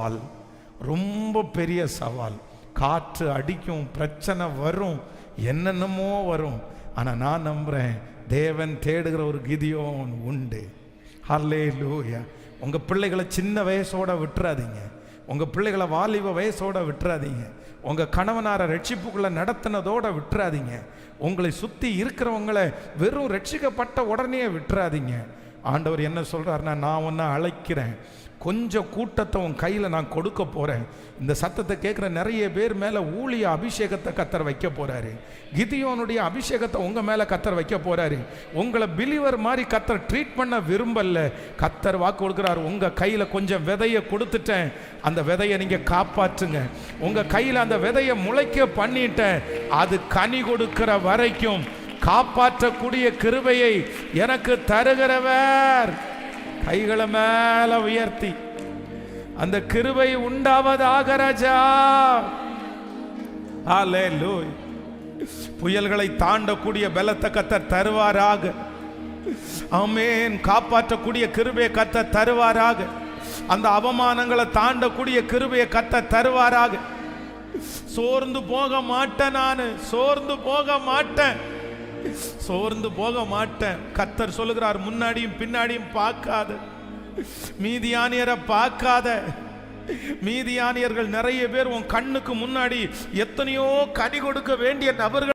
சவால். ரொம்ப பெரிய சவால். காற்று அடிக்கும் பிரச்சனை வரும் என்னென்னமோ வரும். ஆனால் நான் நம்புகிறேன் தேவன் தேடுகிற ஒரு கிதியோன் உண்டு. ஹல்லே லூயா உங்கள் பிள்ளைகளை சின்ன வயசோட விட்டுறாதீங்க. உங்கள் பிள்ளைகளை வாலிப வயசோட விட்டுறாதீங்க. உங்கள் கணவனாரை ரட்சிப்புக்குள்ளே நடத்தினதோட விட்டுறாதீங்க. உங்களை சுற்றி இருக்கிறவங்களை வெறும் ரட்சிக்கப்பட்ட உடனே விட்டுறாதீங்க. ஆண்டவர் என்ன சொல்கிறாருன்னா நான் ஒன்று அழைக்கிறேன். கொஞ்சம் கூட்டத்தை உன் கையில் நான் கொடுக்க போகிறேன் இந்த சத்தத்தை கேட்குற நிறைய பேர் மேலே ஊழிய அபிஷேகத்தை கத்தர் வைக்க போகிறாரு கிதியோனுடைய அபிஷேகத்தை உங்கள் மேலே கத்தர் வைக்க போகிறாரு உங்களை பிலிவர் மாதிரி கத்தர் ட்ரீட் பண்ண விரும்பல. கத்தர் வாக்கு கொடுக்குறாரு உங்கள் கையில் கொஞ்சம் விதையை கொடுத்துட்டேன். அந்த விதையை நீங்கள் காப்பாற்றுங்க. உங்கள் கையில் அந்த விதையை முளைக்க பண்ணிட்டேன். அது கனி கொடுக்கிற வரைக்கும் காப்பாற்றக்கூடிய கிருபையை எனக்கு தருகிறவர். கைகளை மேல உயர்த்தி. அந்த கிருபை உண்டாவதாக ராஜா. புயல்களை தாண்டக்கூடிய பலத்த கத்தர் தருவாராக. அமேன் காப்பாற்றக்கூடிய கிருபையை கத்த தருவாராக. அந்த அவமானங்களை தாண்டக்கூடிய கிருபையை கத்த தருவாராக. சோர்ந்து போக மாட்டேன் நான். சோர்ந்து போக மாட்டேன். சோர்ந்து போக மாட்டேன். கத்தர் சொல்லுகிறார் முன்னாடியும் பின்னாடியும் பார்க்காத. மீதியானியரை பார்க்காத. மீதியானியர்கள் நிறைய பேர் உன் கண்ணுக்கு முன்னாடி எத்தனையோ கடி கொடுக்க வேண்டிய நபர்கள்